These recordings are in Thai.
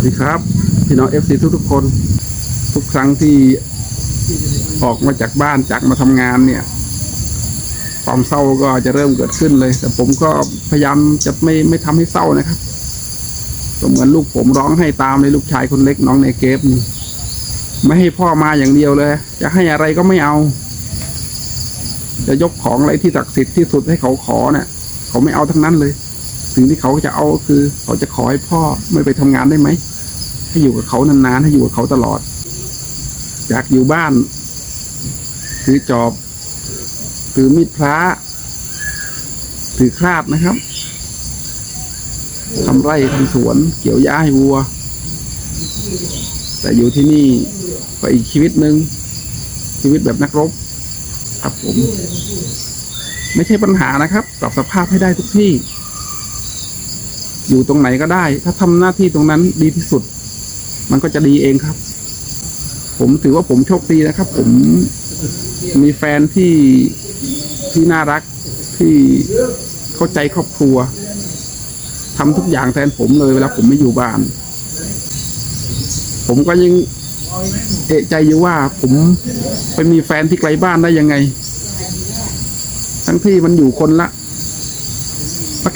วัสดีครับ พี่น้องเอฟซีทุกๆคน ทุกครั้งที่ออกมาจากบ้านจากมาทำงานเนี่ย ความเศร้าก็จะเริ่มเกิดขึ้นเลย แต่ผมก็พยายามจะไม่ไม่ทำให้เศร้านะครับก็เหมือนลูกผมร้องให้ตามเลยลูกชายคนเล็กน้องในเกฟนี่ไม่ให้พ่อมาอย่างเดียวเลย จะให้อะไรก็ไม่เอา จะยกของอะไรที่ศักดิ์สิทธิ์ที่สุดให้เขาขอเนี่ยเขาไม่เอาทั้งนั้นเลย สิ่งที่เขาจะเอาคือ เขาจะขอให้พ่อไม่ไปทำงานได้ไหมให้อยู่กับเขานานๆให้อยู่กับเขาตลอด อยากอยู่บ้านถือจอบถือมีดพระถือคราดนะครับทำไร่ทำสวน เกี่ยวหญ้าให้วัว แต่อยู่ที่นี่ก็อีกชีวิตหนึ่งชีวิตแบบนักรบ ครับผม ไม่ใช่ปัญหานะครับปรับสภาพให้ได้ทุกที่ อยู่ตรงไหนก็ได้ ถ้าทำหน้าที่ตรงนั้นดีที่สุด มันก็จะดีเองครับ ผมถือว่าผมโชคดีนะครับ ผมมีแฟนที่ที่น่ารักที่เข้าใจครอบครัวทำทุกอย่างแทนผมเลยเวลาผมไม่อยู่บ้าน ผมก็ยังเอะใจอยู่ว่าผมไปมีแฟนที่ไกลบ้านได้ยังไง ทั้งที่มันอยู่คนละ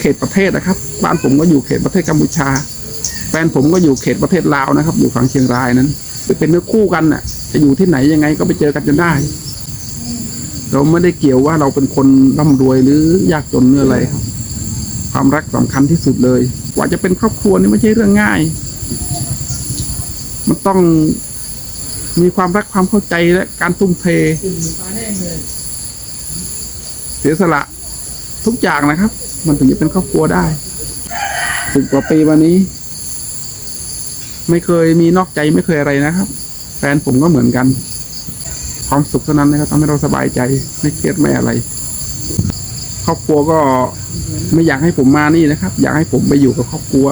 เขตประเทศนะครับ บ้านผมก็อยู่เขตประเทศกัมพูชา แฟนผมก็อยู่เขตประเทศลาวนะครับ อยู่ฝั่งเชียงรายนั้นเป็นเนื้อคู่กันน่ะ จะอยู่ที่ไหนยังไงก็ไปเจอกันจนได้ เราไม่ได้เกี่ยวว่าเราเป็นคนร่ำรวยหรือยากจนหรืออะไรครับความรักสำคัญที่สุดเลย กว่าจะเป็นครอบครัวนี่ไม่ใช่เรื่องง่าย มันต้องมีความรักความเข้าใจและการทุ่มเท เสียสละทุกอย่างนะครับ มันถึงจะเป็นครอบครัวได้สิบกว่าปีมานี้ ไม่เคยมีนอกใจไม่เคยอะไรนะครับ แฟนผมก็เหมือนกัน ความสุขเท่านั้นนะครับทำให้เราสบายใจไม่เครียดไม่อะไร ครอบครัวก็ไม่อยากให้ผมมานี่นะครับ อยากให้ผมไปอยู่กับครอบครัว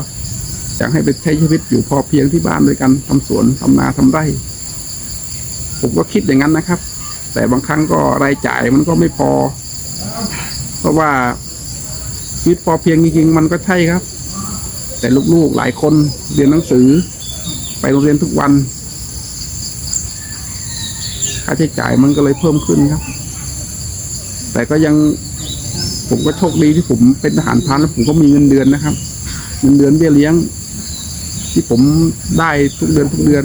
อยากให้ไปใช้ชีวิตอยู่พอเพียงที่บ้านด้วยกันทำสวนทำนาทำไร่ ผมก็คิดอย่างนั้นนะครับ แต่บางครั้งก็รายจ่ายมันก็ไม่พอ เพราะว่า ชีวิตพอเพียงจริงๆมันก็ใช่ครับ แต่ลูกๆหลายคนเรียนหนังสือ ไปโรงเรียนทุกวันค่าใช้จ่ายมันก็เลยเพิ่มขึ้นครับ แต่ก็ยังผมก็โชคดีที่ผมเป็นทหารพรานแล้วผมก็มีเงินเดือนนะครับ เงินเดือนเบี้ยเลี้ยง ที่ผมได้ทุกเดือนทุกเดือน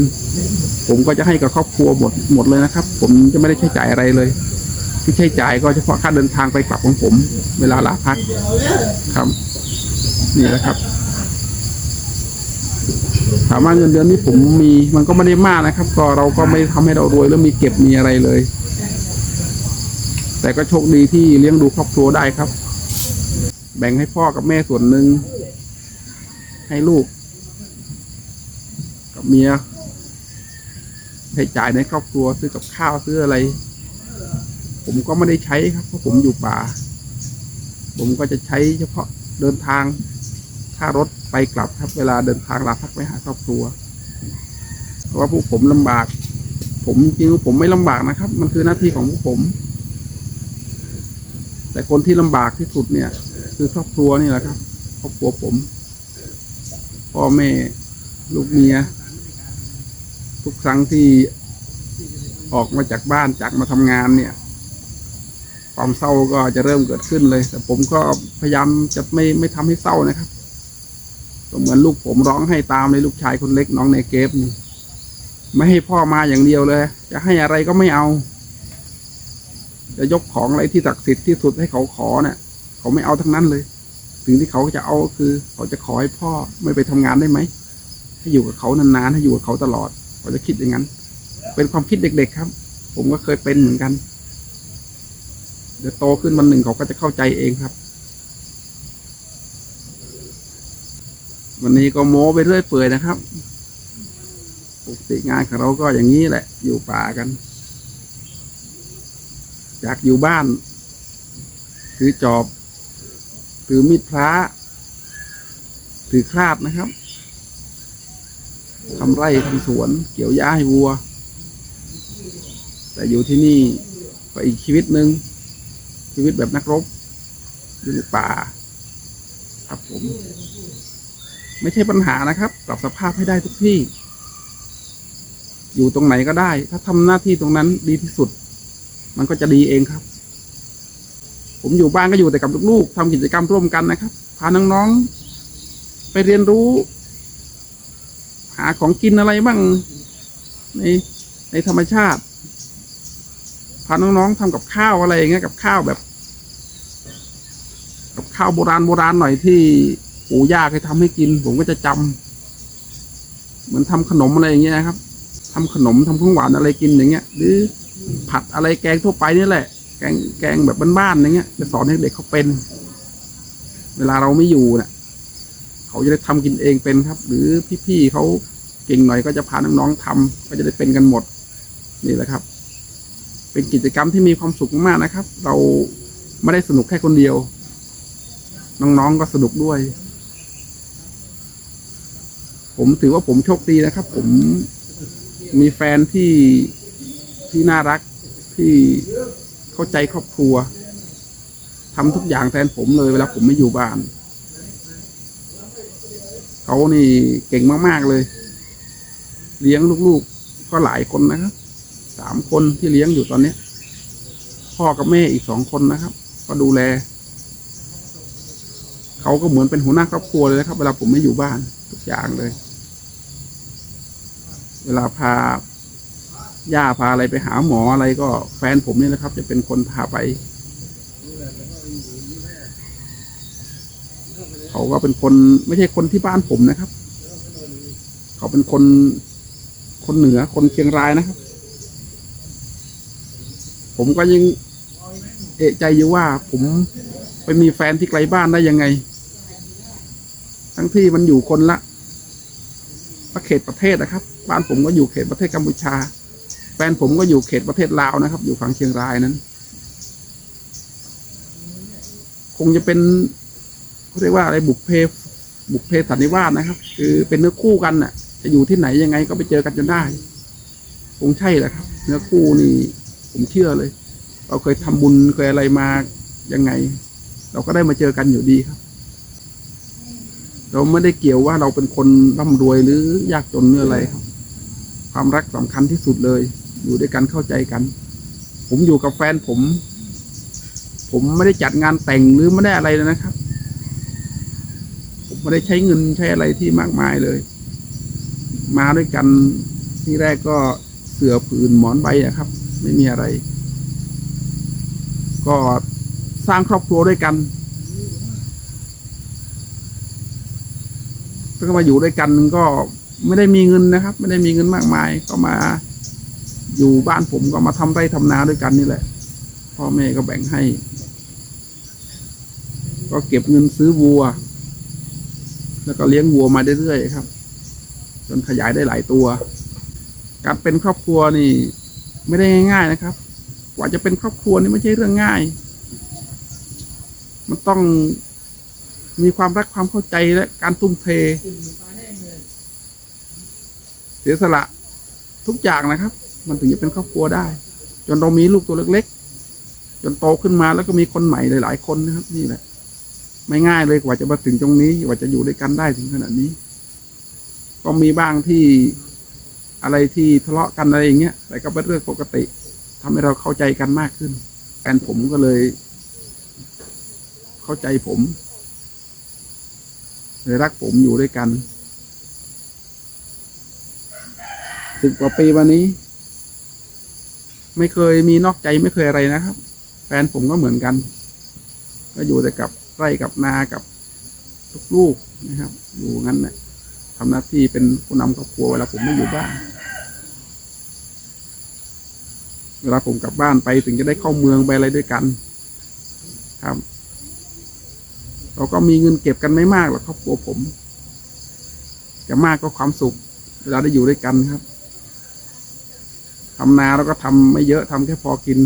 ผมก็จะให้กับครอบครัวหมดหมดเลยนะครับ ผมจะไม่ได้ใช้จ่ายอะไรเลย ที่ใช้จ่ายก็เฉพาะค่าเดินทางไปกลับของผม เวลาลาพักครับ นี่แหละครับ ถามว่าเงินเดือนที่ผมมี มันก็ไม่ได้มากนะครับ ก็เราก็ไม่ทำให้เรารวยแล้วมีเก็บมีอะไรเลย แต่ก็โชคดีที่เลี้ยงดูครอบครัวได้ครับ แบ่งให้พ่อกับแม่ส่วนหนึ่งให้ลูก กับเมียใช้จ่ายในครอบครัวซื้อกับข้าวซื้ออะไร ผมก็ไม่ได้ใช้ครับเพราะผมอยู่ป่า ผมก็จะใช้เฉพาะเดินทางค่ารถไปกลับครับเวลาเดินทางลาพักไปหาครอบครัว เพราะว่าพวกผมลำบาก ผมจริงๆผมไม่ลำบากนะครับ มันคือหน้าที่ของพวกผม แต่คนที่ลำบากที่สุดเนี่ย คือครอบครัวนี่แหละครับครอบครัวผมพ่อแม่ลูกเมีย ทุกครั้งที่ออกมาจากบ้านจากมาทำงานเนี่ย ความเศร้าก็จะเริ่มเกิดขึ้นเลย แต่ผมก็พยายามจะไม่ไม่ทำให้เศร้านะครับก็เหมือนลูกผมร้องให้ตามเลยลูกชายคนเล็กน้องในเกฟนี่ไม่ให้พ่อมาอย่างเดียวเลย จะให้อะไรก็ไม่เอา จะยกของอะไรที่ศักดิ์สิทธิ์ที่สุดให้เขาขอเนี่ยเขาไม่เอาทั้งนั้นเลยสิ่งที่เขาจะเอาก็คือ เขาจะขอให้พ่อไม่ไปทำงานได้ไหมให้อยู่กับเขานานๆให้อยู่กับเขาตลอดเขาจะคิดอย่างนั้น เป็นความคิดเด็ก ๆ ครับ ผมก็เคยเป็นเหมือนกัน เดี๋ยวโตขึ้นวันหนึ่งเขาก็จะเข้าใจเองครับ วันนี้ก็โม้ไปเรื่อยเปื่อยนะครับปกติงานของเราก็อย่างนี้แหละ อยู่ป่ากันอยากอยู่บ้านถือจอบถือมีดพระถือคราดนะครับทำไร่ทำสวน เกี่ยวหญ้าให้วัว แต่อยู่ที่นี่ก็อีกชีวิตหนึ่ง ชีวิตแบบนักรบอยู่ในป่า ครับผม ไม่ใช่ปัญหานะครับปรับสภาพให้ได้ทุกที่ อยู่ตรงไหนก็ได้ ถ้าทำหน้าที่ตรงนั้นดีที่สุด มันก็จะดีเองครับ ผมอยู่บ้านก็อยู่แต่กับลูกๆทำกิจกรรมร่วมกันนะครับ พาน้องๆไปเรียนรู้ หาของกินอะไรบ้างในในธรรมชาติพาน้องๆทำกับข้าวอะไรอย่างเงี้ยกับข้าวแบบ กับข้าวโบราณโบราณหน่อยที่ปู่ย่าเคยทำให้กิน ผมก็จะจำเหมือนทำขนมอะไรอย่างเงี้ยครับทำขนมทำของหวานอะไรกินอย่างเงี้ย หรือผัดอะไรแกงทั่วไปนี่แหละ แกงแกงแบบบ้านๆอย่างเงี้ย จะสอนให้เด็กเขาเป็น เวลาเราไม่อยู่เนะ่ะเขาจะได้ทำกินเองเป็นครับ หรือพี่ๆเขาเก่งหน่อยก็จะพาน้องๆทำก็จะได้เป็นกันหมด นี่แหละครับ เป็นกิจกรรมที่มีความสุขมากๆนะครับ เราไม่ได้สนุกแค่คนเดียว น้องๆก็สนุกด้วย ผมถือว่าผมโชคดีนะครับ ผมมีแฟนที่ที่น่ารักที่เข้าใจครอบครัวทำทุกอย่างแทนผมเลยเวลาผมไม่อยู่บ้าน เขานี่เก่งมากๆเลย เลี้ยงลูกๆก็หลายคนนะครับสามคนที่เลี้ยงอยู่ตอนนี้พ่อกับแม่อีกสองคนนะครับ ก็ดูแล เขาก็เหมือนเป็นหัวหน้าครอบครัวเลยนะครับ เวลาผมไม่อยู่บ้านทุกอย่างเลย เวลาพาย่าพาอะไรไปหาหมออะไรก็แฟนผมนี่นะครับ จะเป็นคนพาไป เขาก็เป็นคนไม่ใช่คนที่บ้านผมนะครับ เขาเป็นคนคนเหนือคนเชียงรายนะครับ ผมก็ยังเอะใจอยู่ว่าผมไปมีแฟนที่ไกลบ้านได้ยังไง ทั้งที่มันอยู่คนละประเขตประเทศนะครับ บ้านผมก็อยู่เขตประเทศกัมพูชา แฟนผมก็อยู่เขตประเทศลาวนะครับ อยู่ฝั่งเชียงรายนั้น คงจะเป็นเขาเรียกว่าอะไรบุกเพบุกเพสันนิวาสนะครับ คือเป็นเนื้อคู่กันน่ะ จะอยู่ที่ไหนยังไงก็ไปเจอกันจนได้ คงใช่แหละครับ เนื้อคู่นี่ ผมเชื่อเลย เราเคยทำบุญเคยอะไรมายังไง เราก็ได้มาเจอกันอยู่ดีครับ เราไม่ได้เกี่ยวว่าเราเป็นคนร่ำรวยหรือยากจนหรืออะไรครับ ความรักสำคัญที่สุดเลย อยู่ด้วยกันเข้าใจกัน ผมอยู่กับแฟนผม ผมไม่ได้จัดงานแต่งหรือไม่ได้อะไรเลยนะครับ ผมไม่ได้ใช้เงินใช้อะไรที่มากมายเลย มาด้วยกันที่แรกก็เสือผืนหมอนใบอะครับ ไม่มีอะไร ก็สร้างครอบครัวด้วยกัน ก็มาอยู่ด้วยกันก็ไม่ได้มีเงินนะครับ ไม่ได้มีเงินมากมาย ก็มา อยู่บ้านผมก็มาทำไร่ทำนาด้วยกันนี่แหละ พ่อแม่ก็แบ่งให้ ก็เก็บเงินซื้อวัว แล้วก็เลี้ยงวัวมาเรื่อยๆครับ จนขยายได้หลายตัว การเป็นครอบครัวนี่ ไม่ได้ง่ายๆนะครับ กว่าจะเป็นครอบครัวนี่ไม่ใช่เรื่องง่าย มันต้อง มีความรักความเข้าใจและการทุ่มเท เสียสละทุกอย่างนะครับ มันถึงจะเป็นครอบครัวได้ จนเรามีลูกตัวเล็ก ๆ จนโตขึ้นมาแล้วก็มีคนใหม่หลายๆคนนะครับ นี่แหละ ไม่ง่ายเลยกว่าจะมาถึงตรงนี้กว่าจะอยู่ด้วยกันได้ถึงขนาดนี้ ก็มีบ้างที่อะไรที่ทะเลาะกันอะไรอย่างเงี้ยแต่ก็เป็นเรื่องปกติทำให้เราเข้าใจกันมากขึ้นแฟนผมก็เลย เข้าใจผม เลยรักผมอยู่ด้วยกันสิบกว่าปีวันนี้ ไม่เคยมีนอกใจไม่เคยอะไรนะครับ แฟนผมก็เหมือนกัน ก็อยู่แต่กับไร่กับนากับลูกๆนะครับ อยู่งั้นแหละทำหน้าที่เป็นผู้นำครอบครัวเวลาผมไม่อยู่บ้าน เวลาผมกลับบ้านไปถึงจะได้เข้าเมืองไปอะไรด้วยกัน ครับ เราก็มีเงินเก็บกันไม่มากหรอกครอบครัวผม จะมากก็ความสุข เวลาได้อยู่ด้วยกันครับทำนาเราก็ทำไม่เยอะทำแค่พอกิน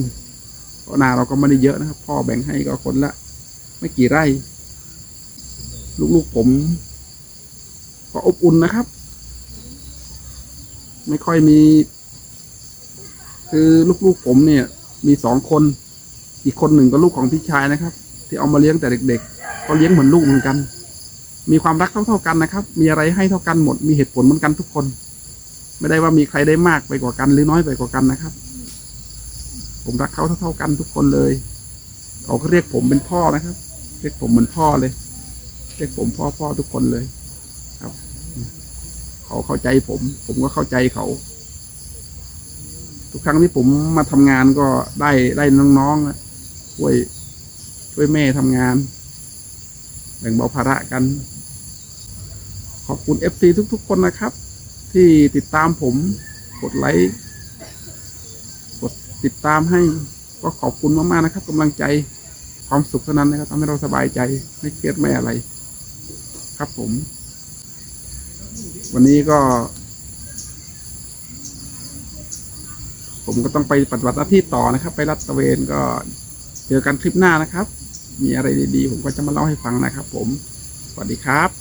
เพราะนาเราก็ไม่ได้เยอะนะครับ พ่อแบ่งให้ก็คนละ ไม่กี่ไร่ ลูกๆผม ก็อบอุ่นนะครับ ไม่ค่อยมี คือลูกๆผมเนี่ย มีสองคน อีกคนหนึ่งก็ลูกของพี่ชายนะครับ ที่เอามาเลี้ยงแต่เด็กๆ ก็เลี้ยงเหมือนลูกเหมือนกัน มีความรักเท่าๆกันนะครับ มีอะไรให้เท่ากันหมด มีเหตุผลเหมือนกันทุกคน ไม่ได้ว่ามีใครได้มากไปกว่ากัน หรือน้อยไปกว่ากันนะครับ ผมรักเขาเท่าๆกันทุกคนเลยเขาก็เรียกผมเป็นพ่อนะครับ เรียกผมเหมือนพ่อเลย เรียกผมพ่อพ่อทุกคนเลยครับ เขาเข้าใจผม ผมก็เข้าใจเขาทุกครั้งที่ผมมาทำงานก็ได้ได้น้องๆช่วยช่วยแม่ทำงาน แบ่งเบาภาระกัน ขอบคุณเอฟซีทุก ๆ คนนะครับ ที่ติดตามผมกดไลค์กดติดตามให้ก็ขอบคุณมากๆนะครับกำลังใจความสุขเท่านั้นนะครับทำให้เราสบายใจไม่เครียดไม่อะไร ครับผม วันนี้ก็ ผมก็ต้องไปปฏิบัติหน้าที่ต่อนะครับ ไปรัดตะเวนก็เจอกันคลิปหน้านะครับ มีอะไรดีๆ ผมก็จะมาเล่าให้ฟังนะครับผม สวัสดีครับ